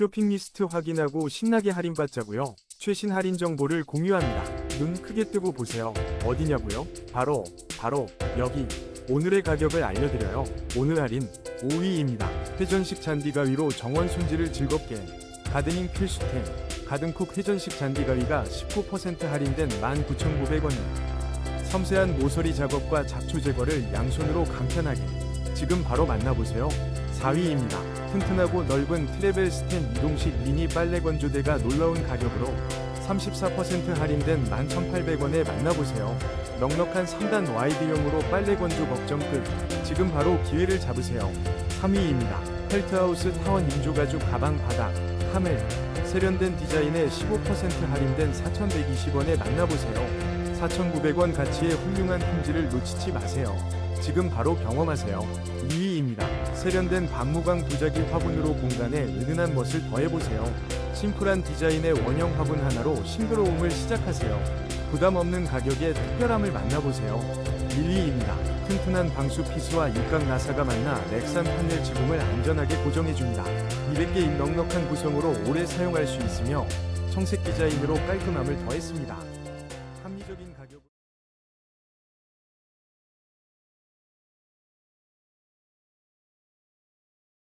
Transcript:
쇼핑 리스트 확인하고 신나게 할인받자고요. 최신 할인 정보를 공유합니다. 눈 크게 뜨고 보세요. 어디냐고요? 바로 바로 여기. 오늘의 가격을 알려드려요. 오늘 할인 5위입니다. 회전식 잔디 가위로 정원 손질을 즐겁게. 가드닝 필수템. 가든쿡 회전식 잔디 가위가 19% 할인된 19,900원에 섬세한 모서리 작업과 잡초 제거를 양손으로 간편하게. 지금 바로 만나보세요. 4위입니다. 튼튼하고 넓은 트래벨 스텐 이동식 미니 빨래 건조대가 놀라운 가격으로 34% 할인된 11,800원에 만나보세요. 넉넉한 3단 와이드형으로 빨래 건조 걱정 끝. 지금 바로 기회를 잡으세요. 3위입니다. 펠트하우스 타원 인조가죽 가방 바닥, 하멜. 세련된 디자인에 15% 할인된 4,120원에 만나보세요. 4,900원 가치의 훌륭한 품질을 놓치지 마세요. 지금 바로 경험하세요. 2위입니다. 세련된 박무광 도자기 화분으로 공간에 은은한 멋을 더해보세요. 심플한 디자인의 원형 화분 하나로 싱그러움을 시작하세요. 부담 없는 가격에 특별함을 만나보세요. 1위입니다. 튼튼한 방수 피스와 육각 나사가 만나 렉산 판넬 지붕을 안전하게 고정해줍니다. 200개의 넉넉한 구성으로 오래 사용할 수 있으며 청색 디자인으로 깔끔함을 더했습니다. 합리적인 가격